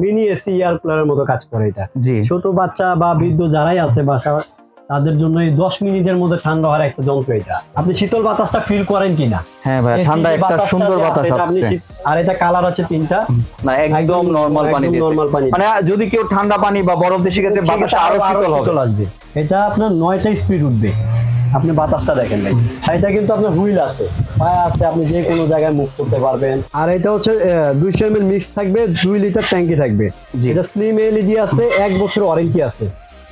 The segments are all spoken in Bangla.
মিনি এসি এয়ার কুলারের মতো কাজ করে এটা। ছোট বাচ্চা বা বৃদ্ধ যারাই আছে বাসা তাদের জন্য এই দশ মিনিটের মধ্যে ঠান্ডা হওয়ার একটা যন্ত্র এটা। আপনি শীতল বাতাসটা ফিল করেন কিনা? হ্যাঁ ভাই ঠান্ডা একটা সুন্দর বাতাস আসছে। আর এটা কালার আছে তিনটা। না একদম নরমাল পানি নরমাল পানি মানে যদি কেউ ঠান্ডা পানি বা বরফ দেশে সেক্ষেত্রে বাতাস আরও শীতল হবে। আসবে। এটা আপনার নয়টা স্পিড উঠবে। আপনি বাতাসটা দেখেন ভাই। এটা কিন্তু আপনার হুইল আছে। পায়ে আছে আপনি যে কোনো জায়গায় মুভ করতে পারবেন। আর এটা হচ্ছে দুইশো এম মিক্স থাকবে দুই লিটার ট্যাঙ্কি থাকবে। এটা স্লিম এলইডি আছে এক বছর ওয়ারেন্টি আছে।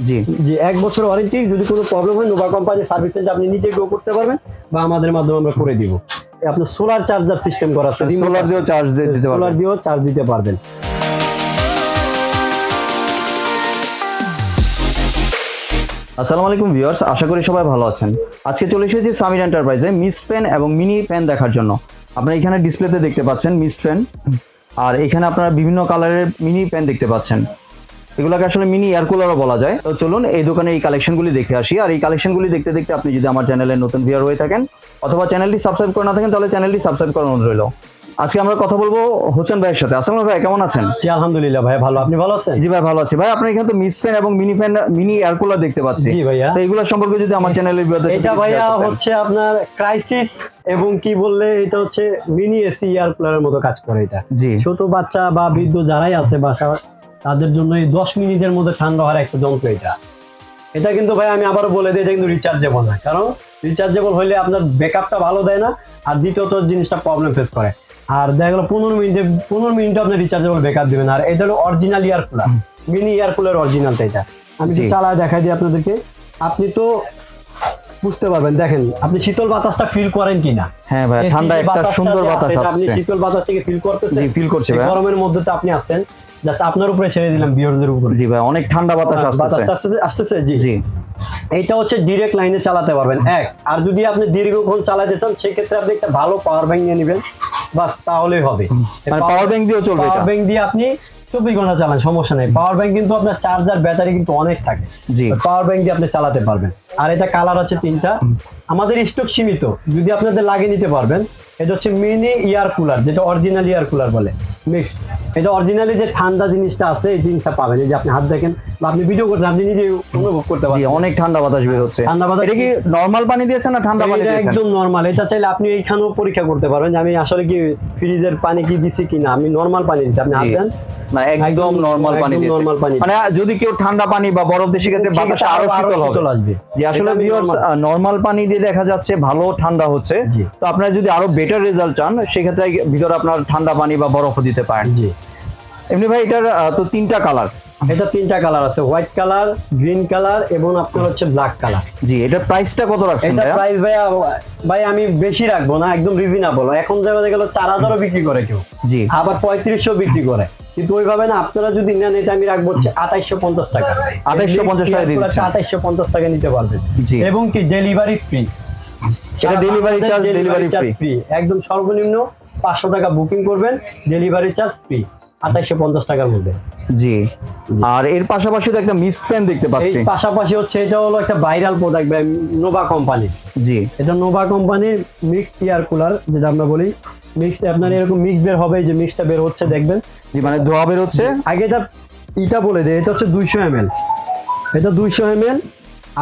জি। জি এক বছর ওয়ারেন্টি যদি কোনো প্রবলেম হয় নোভা কোম্পানির সার্ভিস চার্জ আপনি নিজে গ্রো করতে পারবেন বা আমাদের মাধ্যমে আমরা করে দিব। আপনার সোলার চার্জার সিস্টেম করা আছে সোলার দিয়েও চার্জ দিতে সোলার দিয়েও চার্জ দিতে পারবেন। আসসালামু আলাইকুম ভিউয়ার্স, আশা করি সবাই ভালো আছেন। আজকে চলে এসেছি সামির এন্টারপ্রাইজে মিস্ট ফ্যান এবং মিনি ফ্যান দেখার জন্য। আপনারা এখানে ডিসপ্লেতে দেখতে পাচ্ছেন মিস্ট ফ্যান আর এখানে আপনারা বিভিন্ন কালারের মিনি ফ্যান দেখতে পাচ্ছেন। এগুলোকে আসলে মিনি এয়ার কুলারও বলা যায়। তো চলুন এই দোকানে এই কালেকশনগুলি দেখে আসি। আর এই কালেকশনগুলি দেখতে দেখতে আপনি যদি আমার চ্যানেলের নতুন ভিউয়ার হয়ে থাকেন, অথবা চ্যানেলটি সাবস্ক্রাইব করে না থাকেন, তাহলে চ্যানেলটি সাবস্ক্রাইব অনুরোধ রইল। আজকে আমরা কথা বলব হোসেন ভাইয়ের সাথে। আসসালাম ভাই কেমন আছেন? জি আলহামদুলিল্লাহ ভাই ভালো। আপনি ভালো আছেন? জি ভাই ভালো আছি। ভাই আপনার এখানে তো মিস ফ্যান এবং mini fan mini air cooler দেখতে পাচ্ছি। জি ভাইয়া। তো এগুলো সম্পর্কে যদি আমার সাথে এটা ভাইয়া হচ্ছে আপনার ক্রাইসিস এবং কি বললে এটা হচ্ছে মিনি এসি এয়ার কুলারের মতো কাজ করে এটা। জি। ছোট বাচ্চা বা বৃদ্ধ যারাই আছে বাসা তাদের জন্য এই দশ মিনিটের মধ্যে ঠান্ডা হওয়ার একটা যন্ত্র এটা। এটা কিন্তু ভাই আমি আবারও বলে দিই এটা কিন্তু রিচার্জেবল না কারণ রিচার্জেবল হলে আপনার ব্যাকআপটা ভালো দেয় না আর দ্বিতীয়ত জিনিসটা প্রবলেম ফেস করে। আর দেখা গেলো পনেরো মিনিটে পনেরো মিনিটে আপনি রিচার্জেবল ব্যাকআপ দিবেন। আর এটা হলো original air cooler mini air cooler অরিজিনালটা এটা। আমি জি। চালায় দেখাই দিই আপনাদেরকে। আপনি তো বুঝতে পারবেন দেখেন আপনি শীতল বাতাসটা ফিল করেন কিনা? হ্যাঁ ভাই ঠান্ডা একটা সুন্দর বাতাস এটা আপনি আসছে। শীতল বাতাসটাকে ফিল করতেছেন জি ফিল করছি ভাই। গরমের মধ্যে তো আপনি আছেন। যাতে আপনার উপরে ছেড়ে দিলাম বিয়রদের উপরে। জি ভাই অনেক ঠান্ডা বাতাস আসতেছে। বাতাসটা আসতেছে আসতেছে জি। জি। এইটা হচ্ছে ডিরেক্ট লাইনে চালাতে পারবেন। এক আর যদি আপনি দীর্ঘক্ষণ চালাতে চান সেক্ষেত্রে আপনি একটা ভালো পাওয়ার ব্যাংক নিয়ে নেবেন। বাস তাহলেই হবে। মানে পাওয়ার ব্যাংক দিয়েও চলবে পাওয়ার ব্যাংক দিয়ে আপনি চব্বিশ ঘণ্টা চালান সমস্যা নেই। পাওয়ার ব্যাংক কিন্তু আপনার চার্জার ব্যাটারি কিন্তু অনেক থাকে। জি। পাওয়ার ব্যাংক দিয়ে আপনি চালাতে পারবেন। আর এটা কালার আছে তিনটা। আমাদের স্টক সীমিত। যদি আপনাদের লাগিয়ে নিতে পারবেন এটা হচ্ছে মিনি ইয়ার কুলার যেটা অরিজিনাল ইয়ার কুলার বলে। মিক্স এটা অরিজিনালি যে ঠান্ডা জিনিসটা আছে এই জিনিসটা পাবেন। এই যে আপনি হাত দেখেন বা আপনি ভিডিও করতে আপনি নিজে অনুভব করতে পারেন অনেক ঠান্ডা বাতাস বের হচ্ছে। ঠান্ডা বাতাস- এটা কি নরমাল পানি দিয়েছেন না ঠান্ডা পানি দিয়েছেন? একদম নরমাল এটা চাইলে আপনি এইখানেও পরীক্ষা করতে পারবেন যে আমি আসলে কি ফ্রিজের পানি কি দিছি কিনা। আমি নরমাল পানি দিচ্ছি আপনি হাত। দেন। না একদম নরমাল পানি। মানে যদি কেউ ঠান্ডা পানি বা বরফ দিয়ে সেক্ষেত্রে বাতাস আরও শীতল হবে। যে আসলে ভিউয়ার্স নরমাল পানি দিয়ে দেখা যাচ্ছে ভালো ঠান্ডা হচ্ছে। তো আপনারা যদি আরও বেটার রেজাল্ট চান সেক্ষেত্রে ভিতরে আপনার ঠান্ডা পানি বা বরফও দিতে পারেন। এমনি ভাই এটার তো তিনটা কালার এটা তিনটা কালার আছে হোয়াইট কালার গ্রিন কালার এবং আপনার হচ্ছে ব্ল্যাক কালার। জি এটার প্রাইসটা কত রাখছেন এটা প্রাইস ভাইয়া ভাই আমি বেশি রাখব না একদম রিজনেবল এখন দেখা গেল চার হাজারও বিক্রি করে কেউ। জি। আবার পঁয়ত্রিশশো বিক্রি করে। কিন্তু ওইভাবে না আপনারা যদি নেন এটা আমি রাখব হচ্ছে আঠাইশশো পঞ্চাশ টাকা। 2850 টাকা দিয়ে দিচ্ছেন। আঠাইশশো পঞ্চাশ টাকা নিতে পারবেন। জি। এবং কি ডেলিভারি ফ্রি এটা delivery charge delivery free। Free একদম সর্বনিম্ন পাঁচশো টাকা বুকিং করবেন ডেলিভারি চার্জ ফ্রি আঠাইশো পঞ্চাশ টাকার মধ্যে। জি। আর এর পাশাপাশি তো একটা মিস্ট ফ্যান দেখতে পাচ্ছি। পাশাপাশি হচ্ছে এটা হলো একটা ভাইরাল প্রোডাক্ট নোভা কোম্পানি জি। এটা নোভা কোম্পানির মিক্স এয়ার কুলার যেটা আমরা বলি। মিক্স আপনার এরকম মিক্স বের হবে যে মিক্সটা বের হচ্ছে দেখবেন? জি মানে ধোয়া বের হচ্ছে? আগে এটা ইটা বলে দেয় এটা হচ্ছে দুইশো এম এটা দুইশো এম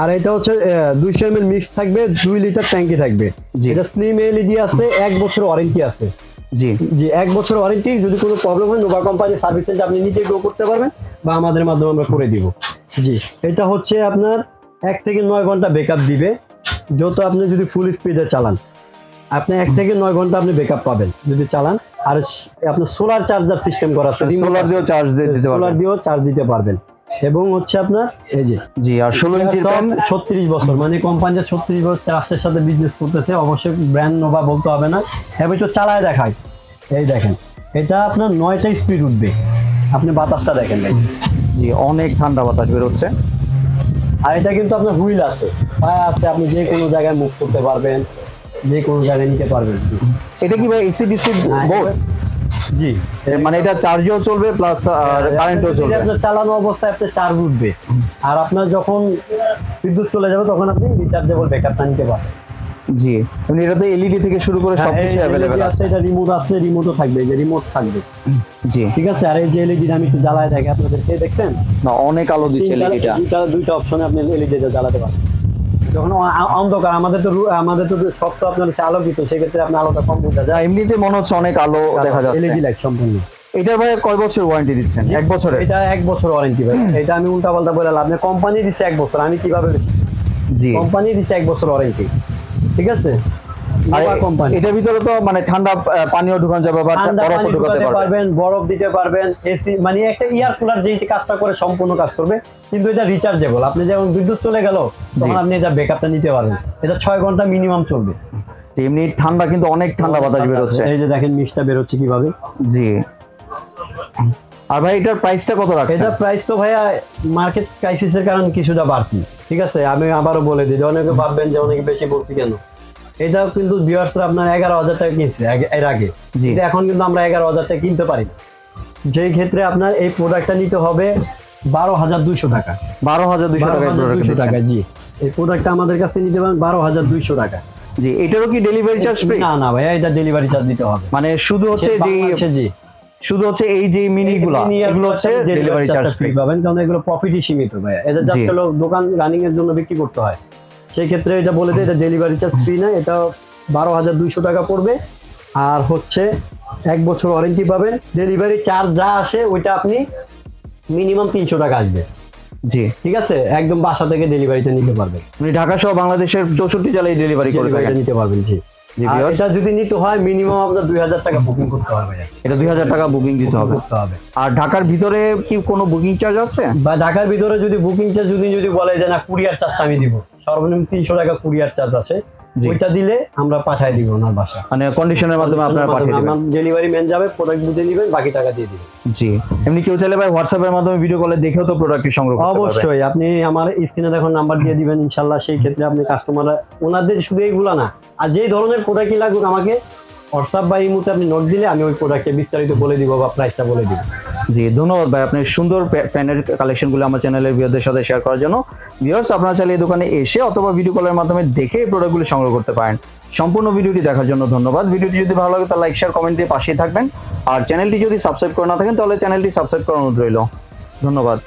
আর এটা হচ্ছে দুইশো এম মিক্স থাকবে দুই লিটার ট্যাঙ্কি থাকবে। এটা স্লিম এলইডি আছে এক বছর ওয়ারেন্টি আছে। জি। যে এক বছর ওয়ারেন্টি যদি কোনো প্রবলেম হয় নোভা কোম্পানির সার্ভিস চার্জ আপনি নিজে গ্রো করতে পারবেন বা আমাদের মাধ্যমে আমরা করে দিব। জি। এটা হচ্ছে আপনার এক থেকে নয় ঘণ্টা ব্যাকআপ দিবে। যত আপনি যদি ফুল স্পিডে চালান আপনি এক থেকে নয় ঘণ্টা আপনি ব্যাকআপ পাবেন যদি চালান। আর আপনার সোলার চার্জার সিস্টেম করা আছে। সোলার দিয়েও চার্জ দিতে সোলার দিয়েও চার্জ দিতে পারবেন। এবং হচ্ছে আপনার এই যে। জি আর ষোলো ইঞ্চির ফ্যান ছত্রিশ বছর মানে কোম্পানিটা ছত্রিশ বছর রাষ্ট্রের সাথে বিজনেস করতেছে অবশ্যই ব্র্যান্ড নোভা বলতে হবে না। হ্যাঁ একটু চালায় দেখায় এই দেখেন এটা আপনার নয়টা স্পিড উঠবে। আপনি বাতাসটা দেখেন জি অনেক ঠান্ডা বাতাস বেরোচ্ছে আর এটা কিন্তু আপনার হুইল আছে। পায়ে আছে আপনি যে কোনো জায়গায় মুভ করতে পারবেন যে কোনো জায়গায় নিতে পারবেন। এটা কি ভাই এসি ডিসি হ্যাঁ, বোর্ড জি। মানে এটা চার্জেও চলবে প্লাস কারেন্টও চলবে। চালানো অবস্থায় আপনি চার্জ উঠবে। আর আপনার যখন বিদ্যুৎ চলে যাবে তখন আপনি রিচার্জেবল ব্যাকআপটা নিতে পারবেন। জি এমনি এটাতে এলইডি থেকে শুরু করে হ্যাঁ, সবকিছু অ্যাভেলেবেল আছে আছে। এটা রিমোট আছে রিমোটও থাকবে যে রিমোট থাকবে। জি। ঠিক আছে আর এই যে এলইডি আমি একটু জ্বালায় দেখে আপনাদেরকে দেখছেন? না অনেক আলো দিচ্ছে এলইডিটা দুইটা দুইটা অপশনে আপনি এলইডি জ্বালাতে পারেন যখন অন্ধকার আমাদের তো আমাদের তো সব তো আপনার হচ্ছে আলোকিত সেক্ষেত্রে আপনার আলোটা কম বোঝা যায়। এমনিতে মনে হচ্ছে অনেক আলো দেখা যাচ্ছে। এলইডি লাইট সম্পূর্ণ। এটার ভাই কয় বছর ওয়ারেন্টি দিচ্ছেন? এক বছরে এটা এক বছর ওয়ারেন্টি ভাই। এটা আমি উল্টা পাল্টা বলে লাভ কোম্পানি দিছে এক বছর আমি কীভাবে জি। কোম্পানি দিছে এক বছর ওয়ারেন্টি ঠিক আছে? এটার ভিতরে তো মানে ঠান্ডা পানীয় ঢুকানো যাবে বা বরফও ঢুকাতে পারবেন বরফ দিতে পারবেন এসি মানে একটা ইয়ার কুলার যেই কাজটা করে সম্পূর্ণ কাজ করবে কিন্তু এটা রিচার্জেবল আপনি যেমন বিদ্যুৎ চলে গেল তখন আপনি এটা ব্যাকআপটা নিতে পারবেন। এটা ছয় ঘণ্টা মিনিমাম চলবে। এমনি ঠান্ডা কিন্তু অনেক ঠান্ডা বাতাস বেরোচ্ছে। এই যে দেখেন মিষ্টা বেরোচ্ছে কীভাবে। জি। আর ভাই এটার প্রাইসটা কত রাখছেন? এটা প্রাইস তো ভাইয়া মার্কেট ক্রাইসিসের কারণে কিছুটা বাড়তি। ঠিক আছে? আমি আবারও বলে দিই যে অনেকে ভাববেন যে অনেকে বেশি বলছি কেন? এটা কিন্তু ভিউয়ার্সরা আপনার এগারো হাজার টাকা কিনছে এর আগে। এখন কিন্তু আমরা এগারো হাজার টাকা কিনতে পারি যেই ক্ষেত্রে আপনার এই প্রোডাক্টটা নিতে হবে বারো হাজার দুইশো টাকা। বারো হাজার দুইশো টাকা জি। এই প্রোডাক্টটা আমাদের কাছে নিতে পারেন বারো হাজার দুইশো টাকা। জি এটারও কি ডেলিভারি চার্জ ফ্রি না না ভাইয়া এটা ডেলিভারি চার্জ দিতে হবে। মানে শুধু হচ্ছে যে জি। শুধু হচ্ছে এই যে মিনি গুলো এগুলো হচ্ছে ডেলিভারি চার্জ ফ্রি পাবেন কারণ এগুলো প্রফিটই সীমিত ভাইয়া। এটা। জাস্ট হলো দোকান রানিং এর জন্য বিক্রি করতে হয়। সেই ক্ষেত্রে এটা বলে দেয় এটা ডেলিভারি চার্জ ফ্রি না এটা বারো হাজার দুইশো টাকা পড়বে। আর হচ্ছে এক বছর ওয়ারেন্টি পাবেন। ডেলিভারি চার্জ যা আসে ওইটা আপনি মিনিমাম তিনশো টাকা আসবে। জি। ঠিক আছে? একদম বাসা থেকে ডেলিভারিটা নিতে পারবেন। আপনি ঢাকা সহ বাংলাদেশের চৌষট্টি জেলায় ডেলিভারি করে নিতে পারবেন জি। এটা যদি নিতে হয় মিনিমাম আপনার দুই হাজার টাকা বুকিং করতে হবে। এটা দুই হাজার টাকা বুকিং দিতে হবে। আর ঢাকার ভিতরে কি কোনো বুকিং চার্জ আছে? বা ঢাকার ভিতরে যদি বুকিংটা যদি যদি বলে যে না কুরিয়ার চার্জটা আমি দিব। সর্বনিম্ন তিনশো টাকা কুরিয়ার চার্জ আছে। ওইটা দিলে আমরা পাঠাই দিব ওনার বাসা। মানে কন্ডিশনের মাধ্যমে আপনারা পাঠিয়ে দেবেন। ডেলিভারি ম্যান যাবে প্রোডাক্ট বুঝে নেবেন বাকি টাকা দিয়ে দিবেন। জি। এমনি কেউ চাইলে ভাই হোয়াটসঅ্যাপের মাধ্যমে ভিডিও কলে দেখেও তো প্রোডাক্টটি সংগ্রহ করতে পারবে। অবশ্যই আপনি আমার স্ক্রিনে দেখুন নাম্বার দিয়ে দিবেন ইনশাল্লাহ সেই ক্ষেত্রে আপনি কাস্টমার ওনাদের শুধু এইগুলা না আর যেই ধরনের প্রোডাক্টই লাগুক আমাকে হোয়াটসঅ্যাপ বা ইমুতে আপনি নোট দিলে আমি ওই প্রোডাক্টে বিস্তারিত বলে দিব বা প্রাইসটা বলে দিব। জি, ধন্যবাদ ভাই। আপনি সুন্দর প্যানের কালেকশনগুলো আমার চ্যানেলের ভিউয়ারদের সাথে শেয়ার করার জন্য। ভিউয়ার্স আপনারা চাইলে এই দোকানে এসে অথবা ভিডিও কলের মাধ্যমে দেখে এই প্রোডাক্টগুলো সংগ্রহ করতে পারেন। সম্পূর্ণ ভিডিওটি দেখার জন্য ধন্যবাদ। ভিডিওটি যদি ভালো লাগে, তাহলে লাইক শেয়ার কমেন্ট দিয়ে পাশেই থাকবেন। আর চ্যানেলটি যদি সাবস্ক্রাইব করে না থাকেন, তাহলে চ্যানেলটি সাবস্ক্রাইব অনুরোধ রইল। ধন্যবাদ।